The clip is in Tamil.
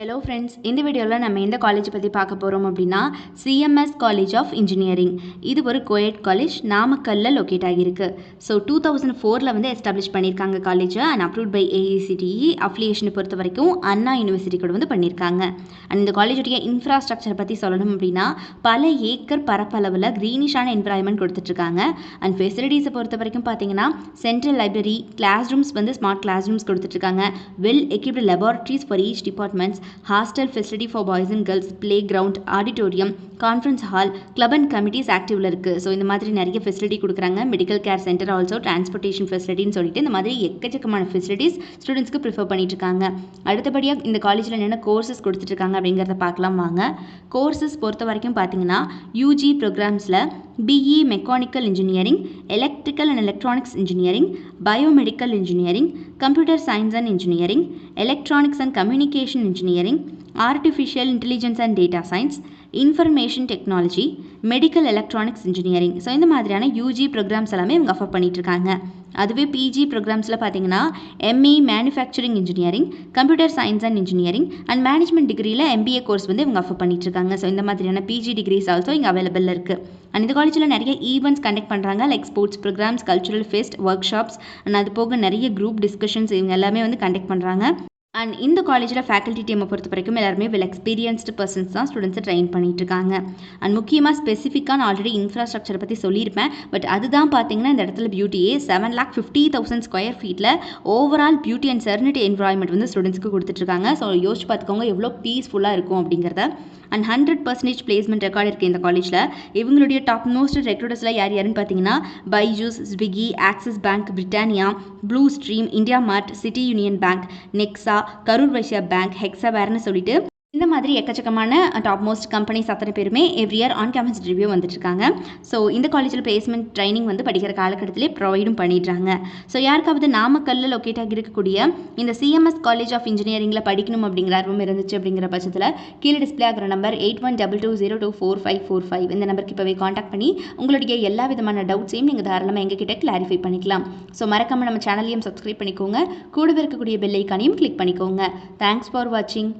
ஹலோ ஃப்ரெண்ட்ஸ் இந்த வீடியோவில் நம்ம எந்த காலேஜ் பற்றி பார்க்க போகிறோம் அப்படின்னா சிஎம்எஸ் காலேஜ் ஆஃப் இன்ஜினியரிங் இது ஒரு கோயட் காலேஜ் நாமக்கல்லில் லொக்கேட் ஆகியிருக்கு. ஸோ டூ தௌசண்ட் ஃபோரில் வந்து எஸ்டாப்ளிஷ் பண்ணியிருக்காங்க காலேஜை அண்ட் அப்ரூவ்ட் பை ஏஇசிடிஇ அஃபிலியேஷனை பொறுத்த வரைக்கும் அண்ணா யூனிவர்சிட்டி கூட வந்து பண்ணியிருக்காங்க. அண்ட் இந்த காலேஜுடைய இன்ஃப்ராஸ்ட்ரக்சர் பற்றி சொல்லணும் அப்படின்னா பல ஏக்கர் பரப்பளவில் க்ரீனிஷான என்வரான்மெண்ட் கொடுத்துட்ருக்காங்க. அண்ட் ஃபெசிலிட்டிஸை பொறுத்த வரைக்கும் பார்த்தீங்கன்னா சென்ட்ரல் லைப்ரரி கிளாஸ் ரூம்ஸ் வந்து ஸ்மார்ட் கிளாஸ் ரூம்ஸ் கொடுத்துட்ருக்காங்க. Well equipped laboratories for each departments hostel facility for boys and girls, playground, auditorium, conference hall club and committees ஆக்டிவில் இருக்குது ஸோ இந்த மாதிரி நிறைய ஃபெசிலிட்டி கொடுக்குறாங்க. Medical care centre also transportation ஃபெசிலிட்டின்னு சொல்லிட்டு இந்த மாதிரி எக்கச்சக்கமான ஃபெசிலிட்டிஸ் ஸ்டூடெண்ட்ஸ்க்கு ப்ரிஃபர் பண்ணிட்டு இருக்காங்க அடுத்தபடியாக இந்த காலேஜில் என்னென்ன கோர்சஸ் கொடுத்துட்ருக்காங்க அப்படிங்கிறத பார்க்கலாம் வாங்க. கோர்சஸ் பொறுத்த வரைக்கும் பார்த்தீங்கன்னா UG ப்ரோக்ராம்ஸில் BE mechanical engineering electrical and electronics engineering biomedical engineering computer science and engineering electronics and communication engineering artificial intelligence and data science information technology medical electronics engineering so இந்த மாதிரியான யூஜி ப்ரோக்ராம்ஸ் எல்லாமே இவங்க அஃபர் பண்ணிட்டு இருக்காங்க அதுவே பிஜி ப்ரோக்ராம்ஸில் பார்த்தீங்கன்னா ME manufacturing engineering computer science and engineering and management டிகிரியில் எம்பிஏ கோர்ஸ் வந்து இவங்க அஃபர் பண்ணிட்டு இருக்காங்க ஸோ இந்த மாதிரியான பிஜி டிகிரிஸ் ஆல்சோ இங்கே அவைலபிள் இருக்குது அண்ட் இந்த காலேஜில் நிறைய ஈவெண்ட்ஸ் கண்டக்ட் பண்ணுறாங்க like sports programmes cultural fest workshops and அது போக நிறைய குரூப் டிஸ்கஷன்ஸ் இவங்க எல்லாமே வந்து கண்டக்ட் பண்ணுறாங்க அண்ட் இந்த காலேஜில் ஃபேக்கல்ட்டி டீமை பொறுத்த வரைக்கும் எல்லாருமே வெல் எக்ஸ்பீரியன்ஸ்டு பர்சன்ஸ் தான் ஸ்டூடெண்ட்ஸை ட்ரெயின் பண்ணிட்டு இருக்காங்க. அண்ட் முக்கியமாக ஸ்பெசிஃபிக்காக நான் ஆல்ரெடி இன்ஃப்ராஸ்ட்ரக்சரை பற்றி சொல்லியிருப்பேன். பட் அதுதான் பார்த்தீங்கன்னா இந்த இடத்துல பியூட்டியே seven lakh fifty thousand square ஃபீட்டில் overall beauty and serenity environment வந்து ஸ்டூடெண்ட்ஸ்க்கு கொடுத்துட்ருக்காங்க ஸோ யோசிச்சு பார்த்துக்கோங்க எவ்வளோ பீஸ்ஃபுல்லாக இருக்கும் அப்படிங்கிறத. And hundred percentage placement record இருக்குது இந்த காலேஜில் இவங்களுடைய டாப் மோஸ்ட் ரெக்ரூட்டர்ஸில் யார் யாருன்னு பார்த்தீங்கன்னா Byju's Swiggy Axis bank Britannia Blue Stream India Mart City Union bank Nexa Karur Vysya bank ஹெக்ஸாவேர்னு சொல்லிட்டு இந்த மாதிரி எக்கச்சக்கமான டாப் மோஸ்ட் கம்பெனிஸ் அத்தனை பேருமே every year on campus review வந்துட்டுருக்காங்க ஸோ இந்த காலேஜில் பிளேஸ்மெண்ட் ட்ரைனிங் வந்து படிக்கிற காலகட்டத்திலே ப்ரொவைடும் பண்ணிடுறாங்க. ஸோ யாருக்காவது நாமக்கல்லில் லொக்கேட் ஆகி இருக்கக்கூடிய இந்த சிஎம்எஸ் காலேஜ் ஆஃப் இன்ஜினியரிங்கில் படிக்கணும் அப்படிங்கிற ஆர்வம் இருந்துச்சு அப்படிங்கிற பட்சத்தில் கீழே டிஸ்பிளே ஆகிற number eight one double two zero two four five four five இந்த நம்பருக்கு இப்போவே காண்டாக்ட் பண்ணி உங்களுடைய எல்லா விதமான டவுட்ஸையும் நீங்கள் தாராளமாக எங்ககிட்ட கிளாரிஃபை பண்ணிக்கலாம். ஸோ மறக்காமல் நம்ம சேனலையும் சப்ஸ்கிரைப் பண்ணிக்கோங்க. கூடவே இருக்கக்கூடிய பெல் ஐக்கானையும் கிளிக் பண்ணிக்கோங்க. தேங்க்ஸ் ஃபார் வாட்சிங்